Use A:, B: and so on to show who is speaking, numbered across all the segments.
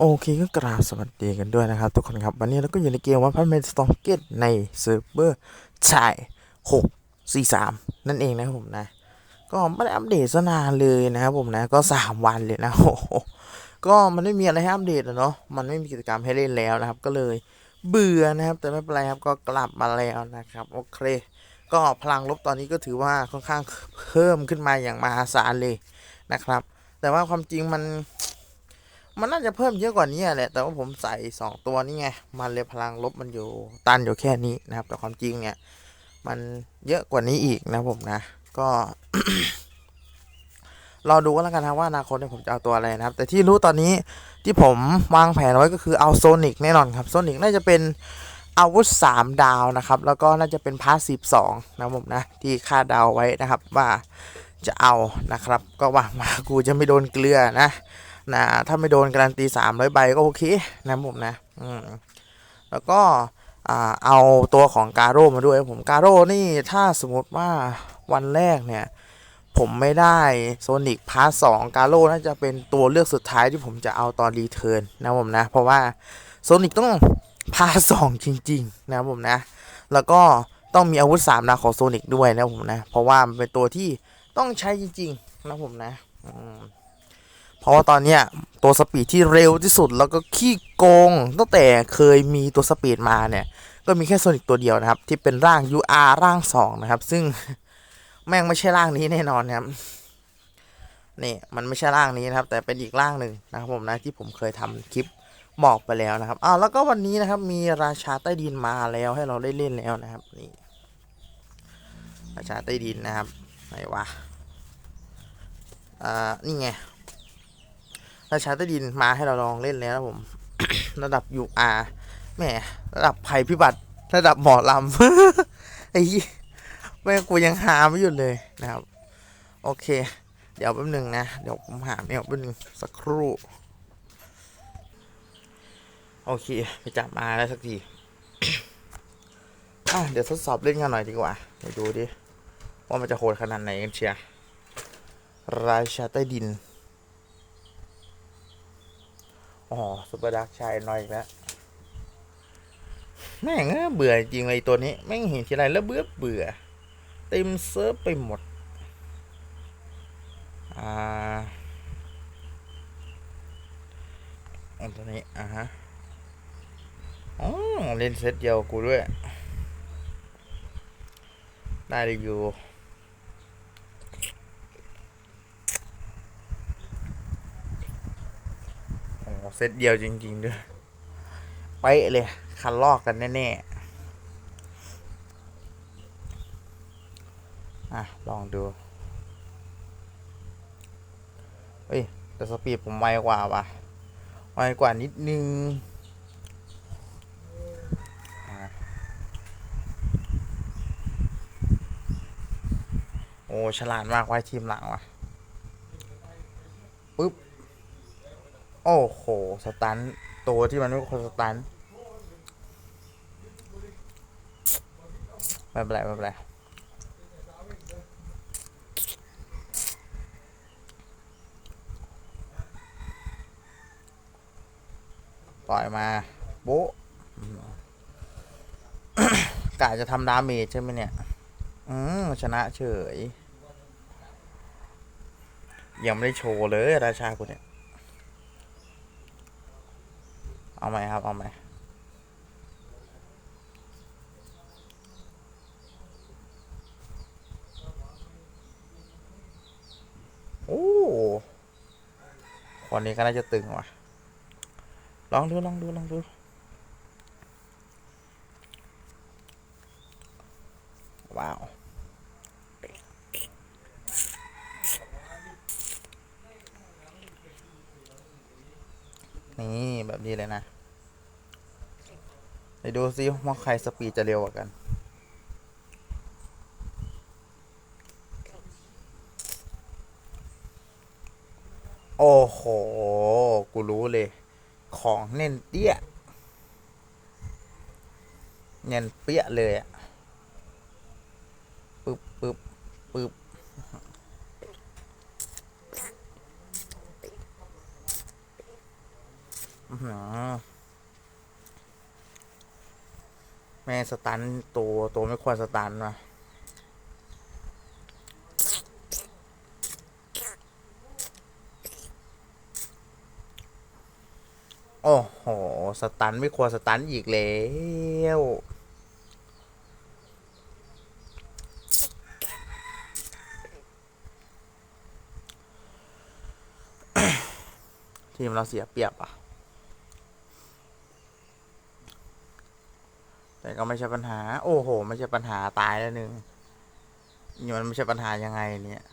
A: โอเคก็กราบสวัสดีกันด้วยนะครับทุกคนครับ วันนี้เราก็อยู่ในเกมว่าพันเมนสตองเกตในเซิร์ฟเวอร์ชาย6 4 3นั่นเองนะครับผมนะ ก็ไม่ได้อัปเดตซะนานเลยนะครับผมนะ ก็3วันเลยนะโอ้โหก็มันไม่มีอะไรให้อัปเดตอะเนาะมันไม่มีกิจกรรมให้เล่นแล้วนะครับ ก็เลยเบื่อนะครับ แต่ไม่เป็นไรครับก็กลับมาแล้วนะครับโอเค ก็พลังลบตอนนี้ก็ถือว่าค่อนข้างเพิ่มขึ้นมาอย่างมหาศาลเลยนะครับ แต่ว่าความจริงมัน มันน่าจะเพิ่มเยอะกว่านี้แหละ แต่ว่าผมใส่ 2 ตัวนี่ไง มันเลยพลังลบมันอยู่ตันอยู่แค่นี้นะครับ แต่ความจริงเนี่ย มันเยอะกว่านี้อีกนะผมนะ ก็รอดูกันแล้วกันนะว่าอนาคตเนี่ยผมจะเอาตัวอะไรนะครับ แต่ที่รู้ตอนนี้ที่ผมวางแผนไว้ก็คือเอาโซนิกแน่นอนครับโซนิกน่าจะเป็นอาวุธ 3 ดาวนะครับ แล้วก็น่าจะเป็นพาสซีฟ2นะผมนะที่คาดเดาวไว้นะครับว่าจะเอานะครับ ก็หวังว่ากูจะไม่โดนเกลือนะ นะถ้าไม่โดนการันตีสามร้อยใบก็โอเคนะผมนะอืมแล้วก็เอาตัวของกาโร่มาด้วยผมกาโร่นี่ถ้าสมมติว่าวันแรกเนี่ย ผมไม่ได้โซนิกพาร์ทสองกาโร่น่าจะเป็นตัวเลือกสุดท้ายที่ผมจะเอาตอนรีเทิร์นนะผมนะ เพราะว่าโซนิกต้องพาร์ทสองจริง ๆ นะผมนะ แล้วก็ต้องมีอาวุธสามดาวของโซนิกด้วยนะผมนะ เพราะว่ามันเป็นตัวที่ต้องใช้จริง ๆ นะผมนะอืม เพราะว่าตอนเนี้ยตัวสปีดที่เร็วที่สุดแล้วก็ขี้โกงตั้งแต่เคยมีตัวสปีดมาเนี่ย ก็มีแค่โซนิกตัวเดียวนะครับ ที่เป็นร่าง UR ร่าง 2 นะครับ ซึ่งแม่งไม่ใช่ร่างนี้แน่นอนนะครับนี่มันไม่ใช่ร่างนี้นะครับ แต่เป็นอีกร่างหนึ่งนะครับผมนะที่ผมเคยทำคลิปบอกไปแล้วนะครับอ้าวแล้วก็วันนี้นะครับมีราชาใต้ดินมาแล้วให้เราได้เล่นแล้วนะครับนี่ราชาใต้ดินนะครับไหนวะอ่านี่ไง ราชาใต้ดินมาให้เราลองเล่นแล้วนะผม ระดับ UR แหมระดับภัยพิบัติ ระดับหมอลำไอ้แม่กูยังหาไม่หยุดเลยนะครับ โอเค เดี๋ยวแป๊บหนึงนะ เดี๋ยวผมหาไม่ออกแป๊บหนึงสักครู่ โอเคไปจับมาแล้วสักทีอะเดี๋ยวทดสอบเล่นกันหน่อยดีกว่าเดี๋ยวดูดิ ว่ามันจะโหดขนาดไหนกันเชียร์ราชาใต้ดิน อ๋อซุปเปอร์ดักชายน้อยอีกแล้วแม่งเอ้ยเบื่อจริงเลยตัวนี้ แม่งเห็นทีไรแล้วเบื่อเบื่อ เต็มเซิร์ฟไปหมด อ่าอันตัวนี้ อะฮะอ๋อเล่นเซตเดียวกูด้วย ได้รีวิว เซตเดียวจริง ๆ ด้วยไปเลย คันลอกกันแน่ๆ อะ ลองดู เฮ้ย แต่สปีดผมไวกว่าว่ะไวกว่านิดนึงโอ้ ฉลาดมากไว้ทีมหลังว่ะ ปึ๊บ โอ้โห สตันตัวที่มันไม่ควรสตันไม่เป็นไรไม่เป็นไรปล่อยมาโบ๊ะกะจะทำดาเมจใช่ไหมเนี่ย อืมชนะเฉย ยังไม่ได้โชว์เลยราชาคุณเนี่ย เอาไหมครับ เอาไหมโอ้คนนี้ก็น่าจะตึงว่ะ ลองดู ลองดู ลองดูว้าวนี่ แบบนี้เลยนะ ดูซิว่าใครสปีดจะเร็วกว่ากัน โอ้โห กูรู้เลย ของเน้นเตี้ยเน้นเปี้ยเลยอะปึ๊บปึ๊บปึ๊บอื้อหือแม่สตันตัวตัวไม่ควรสตันว่ะโอ้โห สตันไม่ควรสตันอีกแล้วทีมเราเสียเปรียบอะ แต่ก็ไม่ใช่ปัญหา โอ้โห ไม่ใช่ปัญหาตายแล้วหนึ่งนี่มันไม่ใช่ปัญหายังไงเนี่ย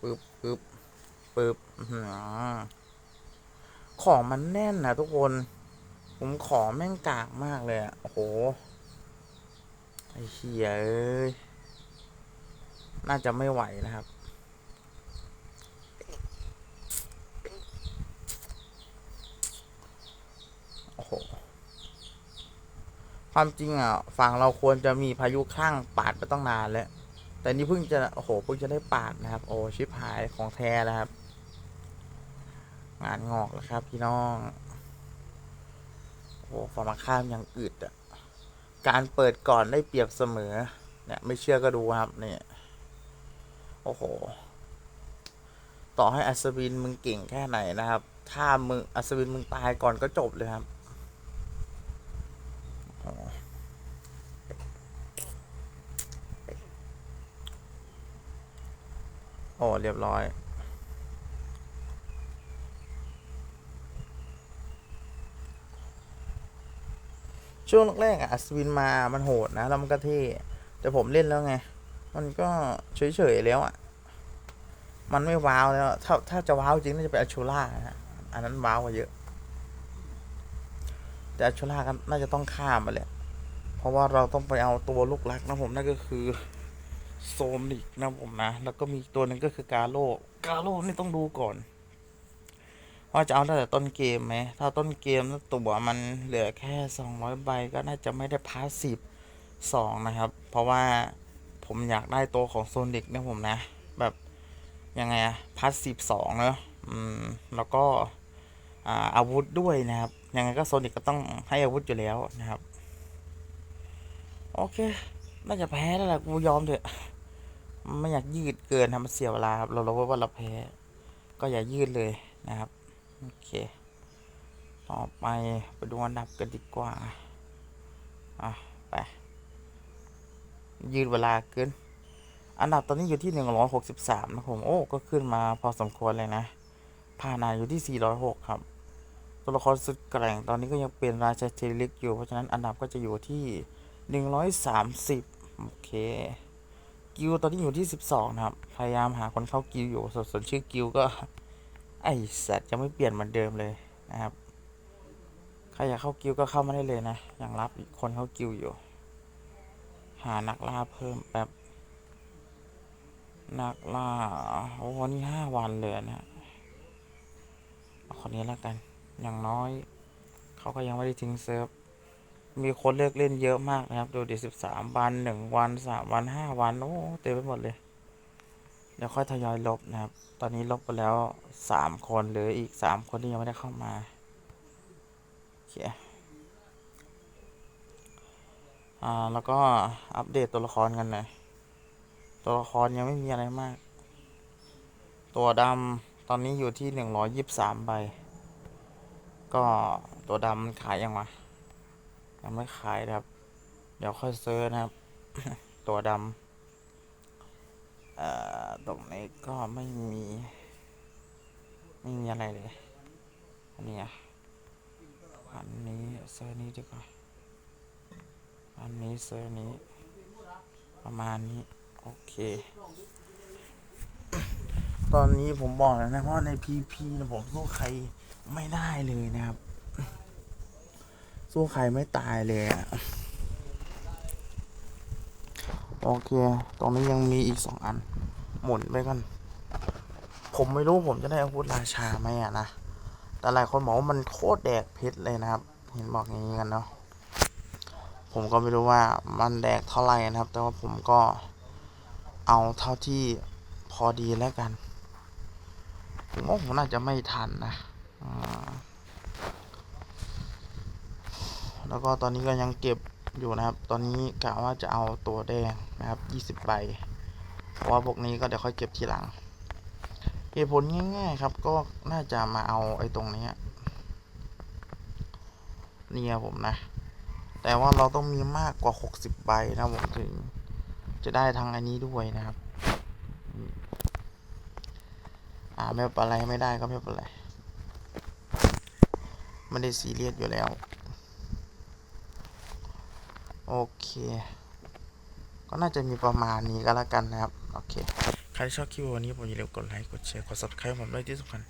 A: ปึ๊บปึ๊บปึ๊บอื้อหือของมันแน่นนะทุกคน ผมขอแม่งกากมากเลยอะโอ้โห ไอ้เหี้ยเอ้ย น่าจะไม่ไหวนะครับ โหความจริงอะฝั่งเราควรจะมีพายุข้างปาดไปต้องนานแล้ว แต่นี่เพิ่งจะโอ้โหเพิ่งจะได้ปาดนะครับ โอ้ชิปหายของแท้แล้วครับ งานงอกแล้วครับ พี่น้องโอ้ฟอร์มาข้ามยังอึดอะการเปิดก่อนได้เปรียบเสมอ เนี่ย ไม่เชื่อก็ดูครับเนี่ยโอ้โห ต่อให้อัศวินมึงเก่งแค่ไหนนะครับ ถ้ามึงอัศวินมึงตายก่อนก็จบเลยครับ โอ้โห โอ้เรียบร้อย ช่วงแรกอะอัศวินมามันโหดนะ แล้วมันก็เท่แต่ผมเล่นแล้วไง มันก็เฉยๆแล้วอะมันไม่ว้าวแล้ว ถ้าถ้าจะว้าวจริงน่าจะเป็นอัชชูล่านะฮะอันนั้นว้าวกว่าเยอะ แต่อัชชูล่าก็น่าจะต้องข้ามไปแหละเพราะว่าเราต้องไปเอาตัวลูกรักนะผมนั่นก็คือ โซนิกนะผมนะ แล้วก็มีตัวหนึ่งก็คือกาโลกาโลนี่ต้องดูก่อน ว่าจะเอาตั้งแต่ต้นเกมไหม ถ้าต้นเกมตัวมันเหลือแค่สองร้อยใบก็น่าจะไม่ได้พาสซีฟสองนะครับ เพราะว่าผมอยากได้ตัวของโซนิกนะผมนะ แบบยังไงอะพาสซีฟสองเนอะอืมแล้วก็ออาวุธด้วยนะครับ ยังไงก็โซนิกก็ต้องให้อาวุธอยู่แล้วนะครับ โอเค น่าจะแพ้แล้วแหละกูยอมเถอะไม่อยากยืดเกินทำมันเสียเวลาครับเราเราว่าเราแพ้ ก็อย่ายืดเลยนะครับโอเค ต่อไปไปดูอันดับกันดีกว่าอะไปยืดเวลาขึ้น อันดับตอนนี้อยู่ที่หนึ่งร้อยหกสิบสามนะผมโอ้ ก็ขึ้นมาพอสมควรเลยนะผ่านาอยู่ที่สี่ร้อยหกครับ ตัวละครสุดแกร่งตอนนี้ก็ยังเป็นราชาเทลิกอยู่ เพราะฉะนั้นอันดับก็จะอยู่ที่หนึ่งร้อยสามสิบ โอเคกิลตอนนี้อยู่ที่สิบสองนะครับ พยายามหาคนเข้ากิลอยู่ส่วนส่วนชื่อกิลก็ ไอสัตว์ยังไม่เปลี่ยนเหมือนเดิมเลยนะครับ ใครอยากเข้ากิลก็เข้ามาได้เลยนะ ยังรับอีกคนเข้ากิลอยู่ หานักล่าเพิ่มแป๊บนักล่า โอ้นนี้ห้าวันเลยนะฮะเอาคนนี้แล้วกัน อย่างน้อย เขาก็ยังไม่ได้ทิ้งเซิร์ฟ มีคนเลือกเล่นเยอะมากนะครับ ดูดิสิบสามวันหนึ่งวันสามวันห้าวัน โอ้เต็มไปหมดเลย เดี๋ยวค่อยทยอยลบนะครับ ตอนนี้ลบไปแล้วสามคนเหลืออีกสามคนที่ยังไม่ได้เข้ามาโอเคอ่าแล้วก็อัปเดตตัวละครกันหน่อยตัวละครยังไม่มีอะไรมาก ตัวดำตอนนี้อยู่ที่หนึ่งร้อยยิบสามใบ ก็ตัวดำมันขายยังวะ ยังไม่ขายนะครับ เดี๋ยวค่อยซื้อนะครับ ตัวดำตรงนี้ก็ไม่มี ไม่มีอะไรเลย อันนี้อะอันนี้เซอร์นี้ดีกว่า อันนี้เซอร์นี้ ประมาณนี้ โอเค ตอนนี้ผมบอกแล้วนะว่าในพีพีนะผมสู้ใครไม่ได้เลยนะครับ สู้ใครไม่ตายเลยอะโอเค ตรงนี้ยังมีอีกสองอัน หมุนไปก่อนผมไม่รู้ผมจะได้อาวุธราชาไหมอะนะ แต่หลายคนบอกว่ามันโคตรแดกเพชรเลยนะครับ เห็นบอกอย่างนี้กันเนาะ ผมก็ไม่รู้ว่ามันแดกเท่าไหร่นะครับ แต่ว่าผมก็เอาเท่าที่พอดีแล้วกัน ผมว่าผมน่าจะไม่ทันนะอ่า แล้วก็ตอนนี้ก็ยังเก็บอยู่นะครับ ตอนนี้กะว่าจะเอาตัวแดงนะครับ20ใบเพราะว่าพวกนี้ก็เดี๋ยวค่อยเก็บทีหลังเหตุผลง่าย ๆ ครับ ก็น่าจะมาเอาไอ้ตรงนี้เนี่ยผมนะ แต่ว่าเราต้องมีมากกว่า 60 ใบนะผมถึง จะได้ทางอันนี้ด้วยนะครับ อ่าไม่เป็นไรไม่ได้ก็ไม่เป็นไรไม่ได้ซีเรียสอยู่แล้ว โอเค ก็น่าจะมีประมาณนี้ก็แล้วกันนะครับ โอเค ใครชอบคลิปวันนี้ผมอย่าลืมกดไลค์ กดแชร์ กด subscribe ผมด้วยที่สำคัญ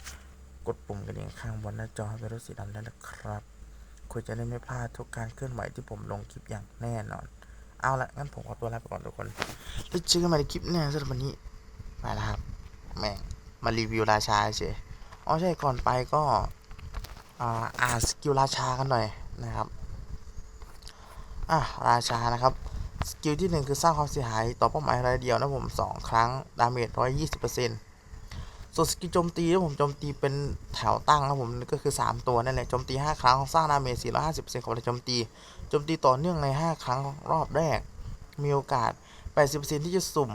A: กดปุ่มกระดิ่งข้างบนหน้าจอเป็นรูปสีดำได้นะครับคุณจะได้ไม่พลาดทุกการเคลื่อนไหวที่ผมลงคลิปอย่างแน่นอน เอาละงั้นผมขอตัวลาไปก่อนทุกคนแล้วเจอกันใหม่ในคลิปหน้าสำหรับวันนี้ไปแล้วครับ แม่ง มารีวิวราชาเฉยอ๋อใช่ก่อนไปก็อ่าสกิลราชากันหน่อยนะครับ อะราชานะครับ สกิลที่หนึ่งคือสร้างความเสียหายต่อเป้าหมายรายเดียวนะผมสองครั้ง ดาเมจร้อยยี่สิบเปอร์เซ็นต์ส่วนสกิลโจมตีนะผมโจมตีเป็นแถวตั้งนะผมก็คือ 3 ตัวนั่นแหละโจมตี 5 ครั้งสร้างดาเมจ 450%ของการโจมตีโจมตีต่อเนื่องใน 5 ครั้งรอบแรก มีโอกาส 80%ที่จะสุ่ม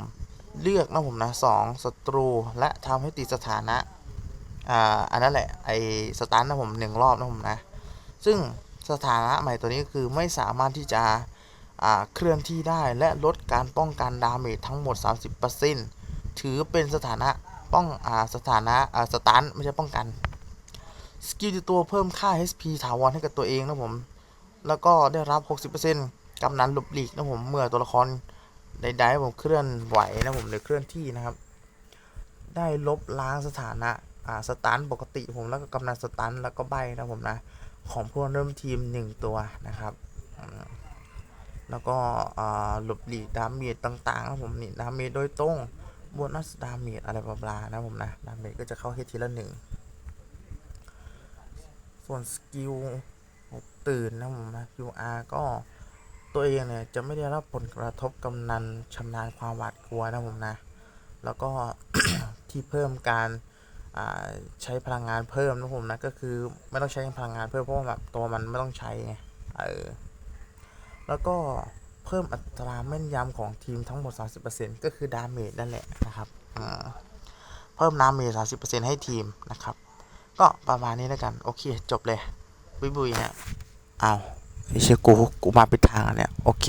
A: เลือกนะผมนะ2ศัตรูและทำให้ติดสถานะอ่าอันนั้นแหละไอสตันนะผมหนึ่งรอบนะผมนะ ซึ่ง สถานะใหม่ตัวนี้ก็คือไม่สามารถที่จะเคลื่อนที่ได้และลดการป้องกันดาเมจทั้งหมด 30%ถือเป็นสถานะป้องอสถานะาสตันไม่ใช่ป้องกันสกิลตัวเพิ่มค่า HP ถาวรให้กับตัวเองนะผม แล้วก็ได้รับ 60%กำนันหลบหลีกนะผม เมื่อตัวละครใดๆผมเคลื่อนไหวนะผมหรือเคลื่อนที่นะครับ ได้ลบล้างสถานะอ่าสตันปกติผมแล้วก็กำนันสตันแล้วก็ใบนะผมนะ ของผู้เริ่มทีม 1 ตัวนะครับ แล้วก็หลบหลีกดาเมจต่างๆนะผมนี่ดาเมจโดยตรงบนัสดาเมจอะไรบลาๆนะผมนะดาเมจก็จะเข้าเฮดทีละหนึ่งส่วนสกิลตื่นนะผมนะ QR ก็ตัวเองเนี่ยจะไม่ได้รับผลกระทบกำนันชำนาญความหวาดกลัวนะผมนะ แล้วก็ที่เพิ่มการ ใช้พลังงานเพิ่มนะผมนะก็คือไม่ต้องใช้พลังงานเพิ่มเพราะว่าแบบตัวมันไม่ต้องใช้ไงเออแล้วก็เพิ่มอัตราแม่นยำของทีมทั้งหมด 30%ก็คือดาเมจนั่นแหละนะครับเพิ่มดาเมจ30%ให้ทีมนะครับ ก็ประมาณนี้แล้วกัน โอเค จบเลยบุยบุยเนี่ยเอาไอเชี่ยกูกูมาปิดทางเนี่ย โอเค